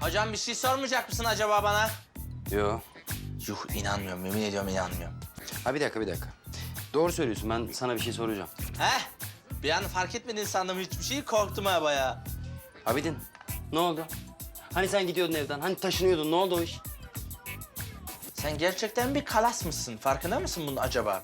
Hocam bir şey sormayacak mısın acaba bana? Yo. Yuh inanmıyorum, yemin ediyorum inanmıyorum. Ha bir dakika bir dakika. Doğru söylüyorsun ben sana bir şey soracağım. Heh, bir an fark etmedin sandım hiçbir şey, korktum ha bayağı. Abidin ne oldu? Hani sen gidiyordun evden hani taşınıyordun ne oldu o iş? Sen gerçekten bir kalas mısın? Farkında mısın bunun acaba?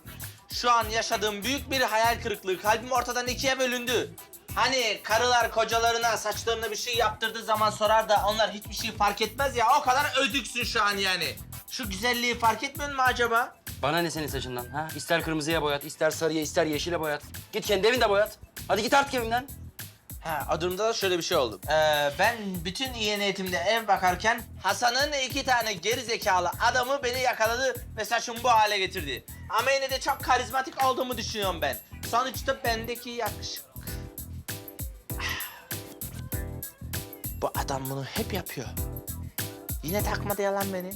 Şu an yaşadığım büyük bir hayal kırıklığı. Kalbim ortadan ikiye bölündü. Hani karılar kocalarına saçlarına bir şey yaptırdığı zaman sorar da onlar hiçbir şey fark etmez ya. O kadar ödüksün şu an yani. Şu güzelliği fark etmiyor mu acaba? Bana ne senin saçından ha? İster kırmızıya boyat, ister sarıya, ister yeşile boyat. Git kendi evinde boyat. Hadi git artık evimden. Ha, o durumda da şöyle bir şey oldu. Ee, ben bütün iyi niyetimde ev bakarken Hasan'ın iki tane geri zekalı adamı beni yakaladı ve saçımı bu hale getirdi. Ama yine de çok karizmatik olduğumu düşünüyorum ben. Sonuçta bendeki yakışık. Bu adam bunu hep yapıyor. Yine takmadı yalan beni.